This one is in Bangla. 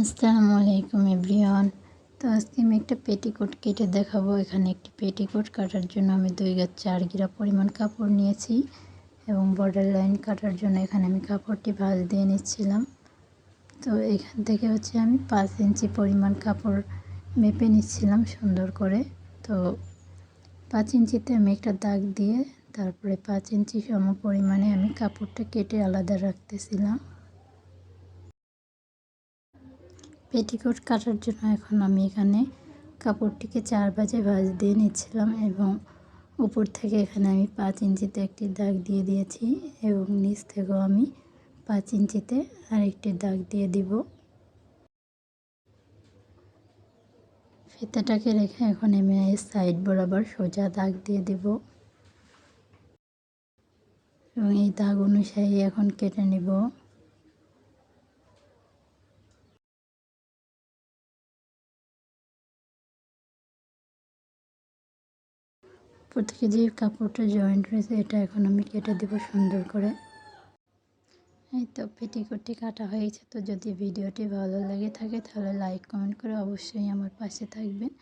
আসসালামু আলাইকুম এভরিওয়ান। তো আজকে আমি একটা পেটিকোট কেটে দেখাবো। এখানে একটি পেটিকোট কাটার জন্য আমি দুই গাছ চার গিরা পরিমাণ কাপড় নিয়েছি এবং বর্ডার লাইন কাটার জন্য এখানে আমি কাপড়টি ভাঁজ দিয়ে নিচ্ছিলাম। তো এখান থেকে হচ্ছে আমি পাঁচ ইঞ্চি পরিমাণ কাপড় মেপে নিচ্ছিলাম সুন্দর করে। তো পাঁচ ইঞ্চিতে আমি একটা দাগ দিয়ে তারপরে পাঁচ ইঞ্চি সম পরিমাণে আমি কাপড়টা কেটে আলাদা রাখতেছিলাম। পেটিকোট কাটার জন্য এখন আমি এখানে কাপড়টিকে চার ভাজে ভাজ দিয়ে নিচ্ছিলাম এবং উপর থেকে এখানে আমি পাঁচ ইঞ্চিতে একটি দাগ দিয়ে দিয়েছি এবং নিচ থেকেও আমি পাঁচ ইঞ্চিতে আরেকটি দাগ দিয়ে দিব। ফিতাটাকে রেখে এখন আমি সাইড বরাবর সোজা দাগ দিয়ে দিব। এবং এই দাগ অনুসারে এখন কেটে নিব। উপর থেকে যে কাপড়টা জয়েন্ট রয়েছে, এটা এখন আমি কেটে দেব সুন্দর করে। এই তো পেটিকোটটি কাটা হয়েছে, তো যদি ভিডিওটি ভালো লাগে থাকে, তাহলে লাইক কমেন্ট করে অবশ্যই আমার পাশে থাকবেন।